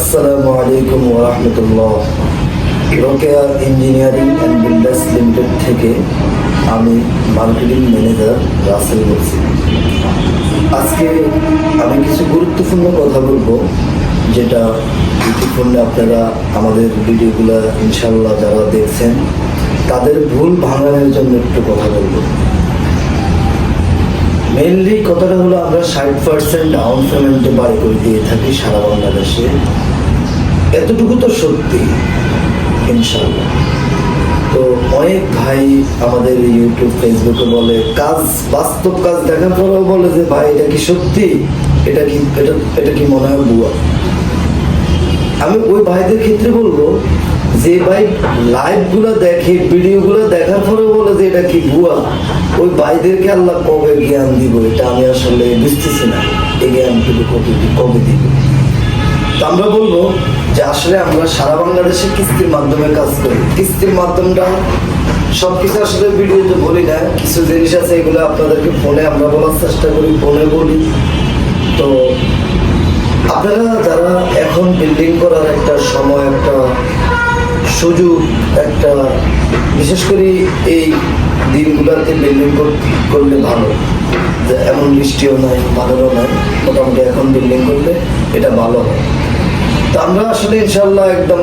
আসসালামু আলাইকুম ওরহমতুল্লাহ Rokeya engineering and builders limited থেকে আমি মার্কেটিং ম্যানেজার রাসেল বলছি। আজকে আমি কিছু গুরুত্বপূর্ণ কথা বলব, যেটা ইতিপূর্বে আপনারা আমাদের ভিডিওগুলো ইনশাল্লাহ যারা দেখছেন, তাদের ভুল ভাঙানোর জন্য একটু কথা বলব। মেনলি কথাটা হলো আমরা ষাট পার্সেন্ট ডাউন পেমেন্টে বাড়ি করে দিয়ে থাকি সারা বাংলাদেশে। এতটুকু তো সত্যি ইনশাল্লাহ তো অনেক ভাই আমাদের ইউটিউব ফেসবুকে বলে, কাজ, বাস্তব কাজ দেখার পরেও বলে যে, ভাই, এটা কি সত্যি? এটা কি, এটা এটা কি মনে হয় বুয়া আমি ওই ভাইদের ক্ষেত্রে বলব যে ভাই লাইভগুলো দেখে ভিডিওগুলো দেখার পরে বলে যে এটা কি ভুয়া? ওই ভাইদেরকে আল্লাহ কবে জ্ঞান দিব? এটা আমি আসলে বুঝতেছি না। এই জ্ঞানটুকু কবে কবে দিব? তো আমরা বলব যে আসলে আমরা সারা বাংলাদেশে কিস্তির মাধ্যমে কাজ করি। কিস্তির মাধ্যমটা সব কিছু আসলে ভিডিওতে বলি না। কিছু জিনিস আছে এগুলো আপনাদেরকে ফোনে আমরা বলার চেষ্টা করি, ফোনে বলি। তো আপনারা যারা এখন বিল্ডিং একটা সুযোগ একটা, বিশেষ করে এই দিনগুলোতে বিল্ডিং করলে ভালো। এমন বৃষ্টিও নাই, বাদলও নাই, মোটামুটি এখন বিল্ডিং করলে এটা ভালো হয়। তা আমরা আসলে ইনশাল্লাহ একদম